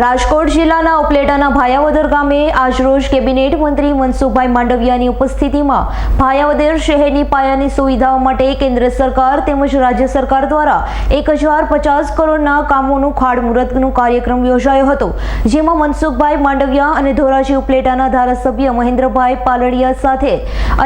રાજકોટ જિલ્લાના ઉપલેટાના ભાયાવદર ગામે આજરોજ કેબિનેટ મંત્રી મનસુખભાઈ માંડવિયાની ઉપસ્થિતિમાં ભાયાવદર શહેરની પાયાની સુવિધાઓ માટે કેન્દ્ર સરકાર તેમજ રાજ્ય સરકાર દ્વારા એક હજાર પચાસ કરોડના કામોનું ખાડમુહૂર્તનું કાર્યક્રમ યોજાયો હતો, જેમાં મનસુખભાઈ માંડવિયા અને ધોરાજી ઉપલેટાના ધારાસભ્ય મહેન્દ્રભાઈ પાલડિયા સાથે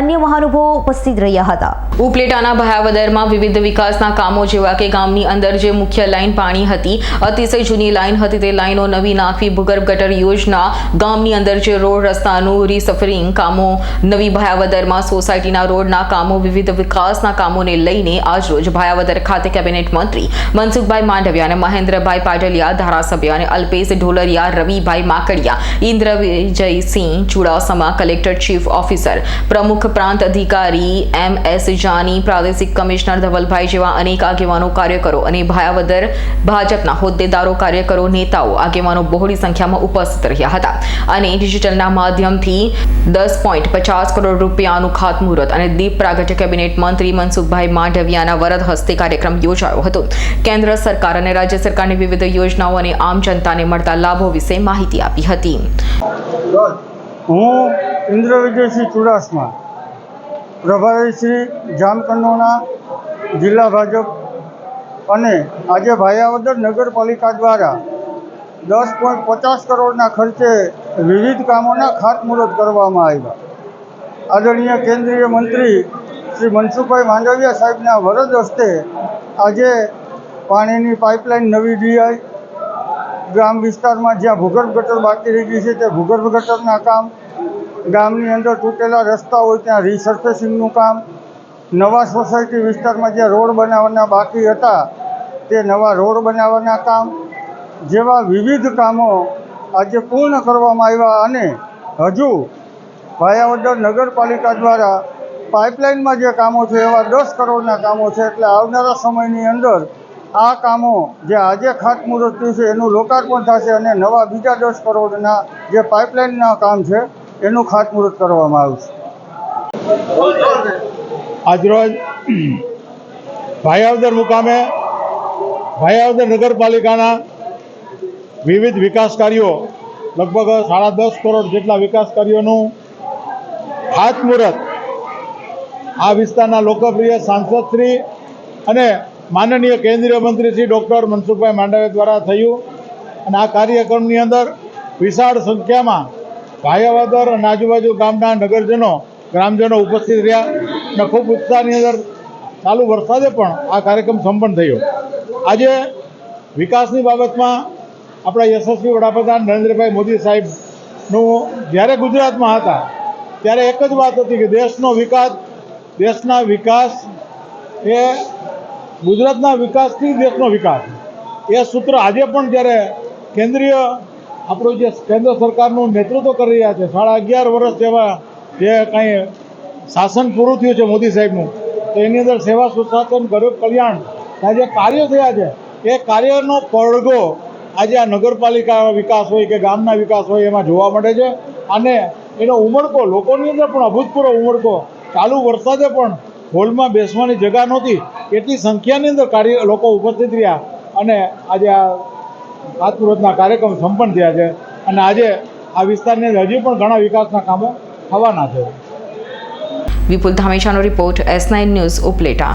અન્ય મહાનુભાવો ઉપસ્થિત રહ્યા હતા. ઉપલેટાના ભાયાવદરમાં વિવિધ વિકાસના કામો જેવા કે ગામની અંદર જે મુખ્ય લાઈન પાણી હતી, અતિશય જૂની લાઈન હતી, તે લાઈનો નવી નાખવી ભૂગર્ભ ગટર યોજના ગામની અંદર જે રોડ રસ્તાનું રીસફરિંગ કામો, નવી ભાયાવદરમાં સોસાયટીના રોડના કામો, વિવિધ વિકાસના કામોને લઈને આજરોજ ભાયાવદર ખાતે કેબિનેટ મંત્રી મનસુખભાઈ માંડવિયા અને મહેન્દ્રભાઈ પાટલિયા ધારાસભ્ય અને Alpesh Dholariya, Ravibhai Makadiya Indra Vijaysinh Chudasama, collector chief officer, પ્રમુખ પ્રાંત અધિકારી, એમ એસ જાની, પ્રાદેશિક કમિશનર ધવલભાઈ જેવા અનેક આગેવાનો, કાર્યકરો અને ભાયાવદર ભાજપના હોદ્દેદારો, કાર્યકરો, નેતાઓ, આગેવાનો બહોળી સંખ્યામાં ઉપસ્થિત રહ્યા હતા. અને ડિજિટલના માધ્યમથી દસ પોઈન્ટ પચાસ કરોડ રૂપિયાનું ખાતમુહૂર્ત અને દીપ પ્રાગટ્ય કેબિનેટ મંત્રી મનસુખભાઈ માંડવિયાના વરદ હસ્તે કાર્યક્રમ યોજાયો હતો. કેન્દ્ર સરકાર અને રાજ્ય સરકારની વિવિધ યોજનાઓ અને આમ જનતાને મળતા લાભો વિશે માહિતી આપી હતી. હું ઇન્દ્ર વિજયસિંહ ચુડાસમા, પ્રભારી શ્રી જામકંડોના જિલ્લા ભાજપ અને આજે ભાયાવદર નગરપાલિકા દ્વારા દસ પોઈન્ટ પચાસ કરોડના ખર્ચે વિવિધ કામોના ખાતમુહૂર્ત કરવામાં આવ્યા. આદરણીય કેન્દ્રીય મંત્રી શ્રી મનસુખભાઈ માંડવિયા સાહેબના વરદ હસ્તે આજે પાણીની પાઇપલાઇન નવી ડીઆઈ ગ્રામ વિસ્તારમાં જ્યાં ભૂગર્ભ ગટર બાકી રહી ગઈ છે તે ભૂગર્ભ ગટરના કામ, ગામની અંદર તૂટેલા રસ્તા હોય ત્યાં રિસર્ફેસિંગનું કામ, નવા સોસાયટી વિસ્તારમાં જ્યાં રોડ બનાવવાના બાકી હતા, તે નવા રોડ બનાવવાના કામ જેવા વિવિધ કામો આજે પૂર્ણ કરવામાં આવ્યા અને હજુ ભાયાવદર નગરપાલિકા દ્વારા પાઇપલાઇનમાં જે કામો છે, એવા દસ કરોડના કામો છે, એટલે આવનારા સમયની અંદર આ કામો જે આજે ખાતમુહૂર્ત થયું છે, એનું લોકાર્પણ થશે અને નવા બીજા દસ કરોડના જે પાઇપલાઇનના કામ છે, એનું ખાતમુહૂર્ત કરવામાં આવશે. આજરોજ ભાયાવદર મુકામે ભાયાવદર નગરપાલિકાના વિવિધ વિકાસ કાર્યો લગભગ સાડા દસ કરોડ જેટલા વિકાસ કાર્યોનું ખાતમુહૂર્ત આ વિસ્તારના લોકપ્રિય સાંસદશ્રી અને માનનીય કેન્દ્રીય મંત્રી શ્રી ડૉક્ટર મનસુખભાઈ માંડવિયા દ્વારા થયું. અને આ કાર્યક્રમની અંદર વિશાળ સંખ્યામાં ભાયાવદર અને આજુબાજુ ગામના નગરજનો, ગ્રામજનો ઉપસ્થિત રહ્યા અને ખૂબ ઉત્સાહની અંદર ચાલુ વરસાદે પણ આ કાર્યક્રમ સંપન્ન થયો. આજે વિકાસની બાબતમાં આપણા યશસ્વી વડાપ્રધાન નરેન્દ્રભાઈ મોદી સાહેબનું જ્યારે ગુજરાતમાં હતા, ત્યારે એક જ વાત હતી કે દેશનો વિકાસ, દેશના વિકાસ એ ગુજરાતના વિકાસથી દેશનો વિકાસ. એ સૂત્ર આજે પણ જ્યારે કેન્દ્રીય આપણું જે કેન્દ્ર સરકારનું નેતૃત્વ કરી રહ્યા છે, સાડા અગિયાર વર્ષ જેવા જે કાંઈ શાસન પૂરું થયું છે મોદી સાહેબનું, તો એની અંદર સેવા સુશાસન, ગરીબ કલ્યાણ જે કાર્યો થયા છે. એ કાર્યનો પડઘો આજે આ નગરપાલિકા વિકાસ હોય કે ગામના વિકાસ હોય એમાં જોવા મળે છે. અને એનો ઉમળકો, લોકોની અંદર પણ અભૂતપૂર્વ ઉમળકો. ચાલુ વરસાદે પણ હોલમાં બેસવાની જગા નહોતી. એટલી સંખ્યાની અંદર કાર્ય, લોકો ઉપસ્થિત રહ્યા. અને આજે આ ખાતમુહૂર્તના કાર્યક્રમ સંપન્ન થયા છે. અને આજે આ વિસ્તારની અંદર હજી પણ ઘણા વિકાસના કામો થવાના છે. Vipul ધામેશાનો report S nine news Upleta.